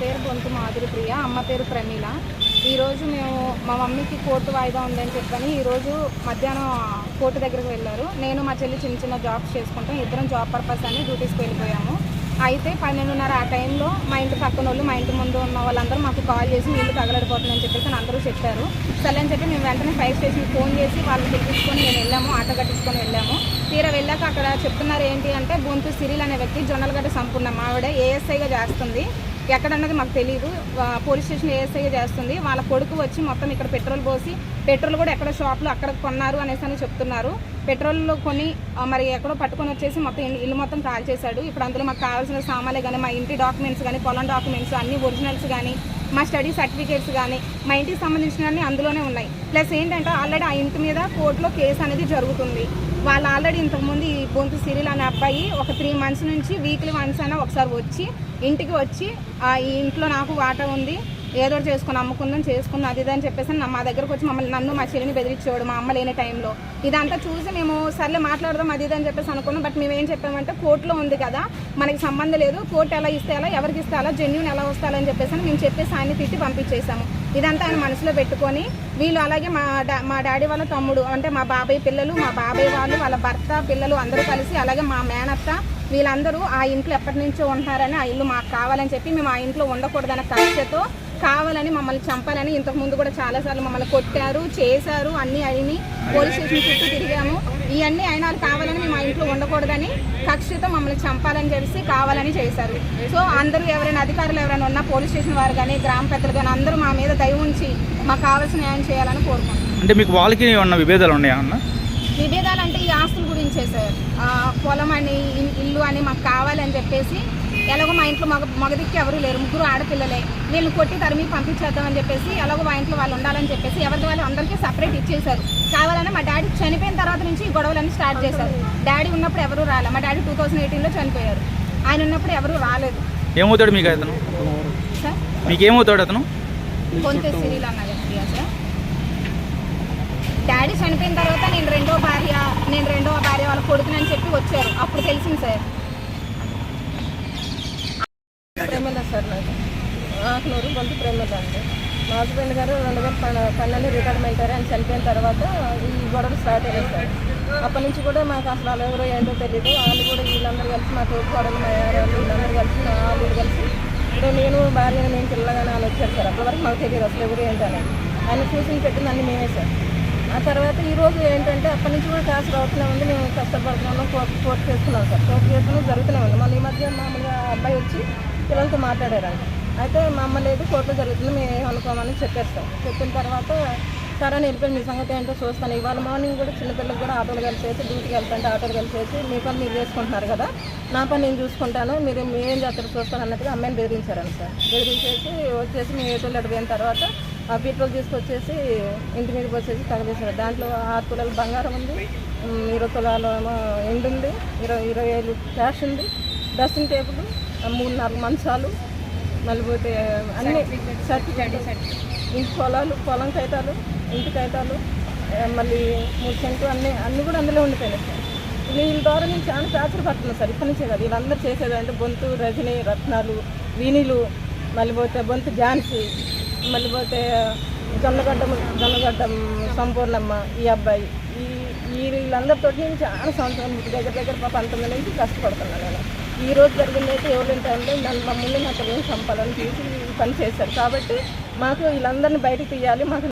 పేరు గొంతు మాధురి ప్రియ అమ్మ పేరు ప్రమీల. ఈరోజు మేము మా మమ్మీకి కోర్టు వాయిదా ఉందని చెప్పని ఈరోజు మధ్యాహ్నం కోర్టు దగ్గరికి వెళ్ళారు. నేను మా చెల్లి చిన్న చిన్న జాబ్స్ చేసుకుంటాం. ఇద్దరం జాబ్ పర్పస్ అని డ్యూటీస్కి వెళ్ళిపోయాము. అయితే పన్నెండున్నర ఆ టైంలో మా ఇంటి పక్కన వాళ్ళు మా ఇంటి ముందు ఉన్న వాళ్ళందరూ మాకు కాల్ చేసి నీళ్ళు తగలడిపోతుందని చెప్పేసి అందరూ చెప్పారు. సరే అని చెప్పి మేము వెంటనే ఫైర్ స్టేషన్కి ఫోన్ చేసి వాళ్ళని పిలిపించుకొని మేము వెళ్ళాము ఆటో కట్టించుకొని వెళ్ళాము. తీర వెళ్ళాక అక్కడ చెప్తున్నారు ఏంటి అంటే బొంతు సిరిల్ అనే వ్యక్తి జొన్నలగడ్డ సంపూర్ణ ఆవిడ ఏఎస్ఐగా చేస్తుంది. ఎక్కడన్నది మాకు తెలియదు పోలీస్ స్టేషన్ ఏఎస్ఐ చేస్తుంది. వాళ్ళ కొడుకు వచ్చి మొత్తం ఇక్కడ పెట్రోల్ పోసి పెట్రోల్ కూడా ఎక్కడ షాప్లో అక్కడ కొన్నారు అనేసి అని చెప్తున్నారు. పెట్రోల్లో కొని మరి ఎక్కడో పట్టుకొని వచ్చేసి మొత్తం ఇల్లు- ఇల్లు మొత్తం కాల్ చేశాడు. ఇప్పుడు అందులో మాకు కావాల్సిన సామాన్లు కానీ మా ఇంటి డాక్యుమెంట్స్ కానీ పొలం డాక్యుమెంట్స్ అన్ని ఒరిజినల్స్ కానీ మా స్టడీ సర్టిఫికేట్స్ కానీ మా ఇంటికి సంబంధించినవన్నీ అందులోనే ఉన్నాయి. ప్లస్ ఏంటంటే ఆల్రెడీ ఆ ఇంటి మీద కోర్టులో కేసు అనేది జరుగుతుంది. వాళ్ళు ఆల్రెడీ ఇంతకుముందు ఈ బొంతు సిరిల్ అనే అబ్బాయి ఒక త్రీ మంత్స్ నుంచి వీక్లీ వన్స్ అయినా ఒకసారి వచ్చి ఇంటికి వచ్చి ఆ ఈ ఇంట్లో నాకు వాటర్ ఉంది ఏదో చేసుకుని అమ్ముకుందాం చేసుకుందాం అది ఇది అని చెప్పేసి మా దగ్గరకు వచ్చి మమ్మల్ని నన్ను మా చెల్లిని బెదిరించేవాడు మా అమ్మ లేని టైంలో ఇదంతా చూసి మేము సర్లే మాట్లాడదాం అది ఇది అని చెప్పేసి అనుకున్నాం. బట్ మేము ఏం చెప్పామంటే కోర్టులో ఉంది కదా మనకి సంబంధం లేదు కోర్టు ఎలా ఇస్తే ఎలా ఎవరికి ఇస్తే అలా జెన్యున్ ఎలా వస్తాలని చెప్పేసి మేము చెప్పేసి ఆయన తిట్టి పంపించేసాము. ఇదంతా ఆయన మనసులో పెట్టుకొని వీళ్ళు అలాగే మా డా మా డాడీ వాళ్ళ తమ్ముడు అంటే మా బాబాయ్ పిల్లలు మా బాబాయ్ వాళ్ళు వాళ్ళ భర్త పిల్లలు అందరూ కలిసి అలాగే మా మేనత్త వీళ్ళందరూ ఆ ఇంట్లో ఎప్పటి నుంచో ఉంటున్నారని ఆ ఇల్లు మాకు కావాలని చెప్పి మేము ఆ ఇంట్లో ఉండకూడదన్న కక్షతో కావాలని మమ్మల్ని చంపాలని ఇంతకు ముందు కూడా చాలాసార్లు మమ్మల్ని కొట్టారు చేశారు అన్నీ అయినాయి పోలీస్ స్టేషన్ చుట్టూ తిరిగాము. ఇవన్నీ అయినా వాళ్ళు కావాలని మేము ఆ ఇంట్లో ఉండకూడదని కక్షతో మమ్మల్ని చంపాలని చెప్పి కావాలని చేశారు. సో అందరూ ఎవరైనా అధికారులు ఎవరైనా ఉన్నా పోలీస్ స్టేషన్ వారు కానీ గ్రామ పెద్దలు కానీ అందరూ మా మీద దయ ఉంచి మాకు కావాల్సిన న్యాయం చేయాలని కోరుకుంటున్నాం. అంటే మీకు వాళ్ళకి ఉన్న విభేదాలు ఉన్నాయా అన్న? విభేదాలు అంటే ఈ ఆస్తుల గురించే సార్. పొలం అని ఇల్- ఇల్లు అని మాకు కావాలని చెప్పేసి ఎలాగో మా ఇంట్లో మగ మగదిక్కి ఎవరు లేరు. ముగ్గురు ఆడపిల్లలే. వీళ్ళు కొట్టి తరిమి పంపించేద్దామని చెప్పేసి ఎలాగో మా ఇంట్లో వాళ్ళు ఉండాలని చెప్పేసి ఎవరికి వాళ్ళు అందరికీ సపరేట్ ఇచ్చేశారు. కావాలని మా డాడీ చనిపోయిన తర్వాత నుంచి ఈ గొడవలన్నీ స్టార్ట్ చేశారు. డాడీ ఉన్నప్పుడు ఎవరు రాలే. మా డాడీ టూ థౌసండ్ ఎయిటీన్లో చనిపోయారు. ఆయన ఉన్నప్పుడు ఎవరు రాలేదు. ఏమవుతాడు మీకు అతను? సార్? మీకు ఏమవుతాడు అతను? కొంత సిరీలు అన్న వ్యక్తి సార్? డాడీ చనిపోయిన తర్వాత నేను రెండో భార్య నేను రెండో భార్య వాళ్ళ కొడుకునని చెప్పి వచ్చారు. అప్పుడు తెలిసింది సార్ ప్రేమల సార్ నాకు ఆకునూరు గొంతు ప్రేమలు అండి. మా హస్బెండ్ గారు రెండు వేల పన్న- పన్నెండు రిటైర్మెంట్ అయ్యారు ఆయన చనిపోయిన తర్వాత ఈ గొడవ స్టార్ట్ అయ్యారు సార్. అప్పటి నుంచి కూడా మాకు అసలు వాళ్ళు ఎవరో ఏంటో తెలియదు వాళ్ళు కూడా వీళ్ళందరూ కలిసి మా తోటి గొడవలు మా యారాలు వీళ్ళందరూ కలిసి మా వాళ్ళు కలిసి ఇప్పుడు నేను భార్య నేను పిల్లగానే వాళ్ళు వచ్చారు సార్. అప్పటి వరకు మాకు తెలియదు అసలు ఎవరు ఏంటని. ఆయన చూసి పెట్టింది అన్ని మేమే సార్. ఆ తర్వాత ఈరోజు ఏంటంటే అప్పటి నుంచి కూడా క్లాస్ రావట్లే ఉంది. మేము కష్టపడుతున్నాము. కోర్టు కోర్టు చేస్తున్నాం సార్. కోర్టు చేస్తున్నాం జరుగుతూనే ఉంది. మళ్ళీ ఈ మధ్య మామూలుగా అబ్బాయి వచ్చి పిల్లలతో మాట్లాడారంట. అయితే మా అమ్మ లేదు కోర్టులో జరుగుతుంది. మేము ఏమనుకోమని చెప్పారు సార్. చెప్పిన తర్వాత సరే అని వెళ్ళిపోయి మీ సంగతి ఏంటో చూస్తాను. ఇవాళ మార్నింగ్ కూడా చిన్నపిల్లలకు కూడా ఆటోలు కలిసేసి డ్యూటీకి వెళ్తుంటే ఆటోలు కలిసేసి మీ పని మీరు చేసుకుంటున్నారు కదా. నా పని నేను చూసుకుంటాను. మీరు మీరు ఏం చేస్తారు చూస్తాను అన్నట్టుగా అమ్మాయిని బెదిరించారంట సార్. బెదిరించేసి వచ్చేసి మీ ఏటోళ్ళు అడిగిన తర్వాత ఆ పెట్రోల్ తీసుకొచ్చేసి ఇంటి మీదకి వచ్చేసి తగలేసారు దాంట్లో ఆరు తులాలు బంగారం ఉంది. ఇరవై తులాలు ఎండు ఉంది. ఇరవై ఇరవై ఐదు క్యాష్ ఉంది. డ్రెస్సింగ్ టేబుల్ మూడు నాలుగు మంచాలు మళ్ళీ పోతే అన్ని సర్టిఫికేట్ ఇంటి పొలాలు పొలం కైతాలు ఇంటి కైతాలు మళ్ళీ మూడు సెంటు అన్ని అన్నీ కూడా అందులో ఉండిపోయినాయి. సార్ వీళ్ళ ద్వారా నేను చాలా టార్చర్ పడుతున్నాను సార్. ఇప్పటి నుంచే కాదు. వీళ్ళందరూ చేసేది అంటే బొంతు రజని రత్నాలు వీణిలు మళ్ళీ పోతే బొంతు ఝాన్సీ. మళ్ళీ పోతే జొన్నగడ్డ జొన్నగడ్డ సంపూర్ణమ్మ ఈ అబ్బాయి. ఈ ఈ వీళ్ళందరితో నేను చాలా సంవత్సరం దగ్గర దగ్గర మా పంతొమ్మిది నుంచి కష్టపడుతున్నాను నేను. ఈ రోజు జరిగిందైతే అయితే ఎవరి టైంలో నన్ను మమ్మల్ని నాకు ఏం చంపాలని తీసి పనిచేశారు పని చేశారు. కాబట్టి మాకు వీళ్ళందరినీ బయటకు తీయాలి మాకు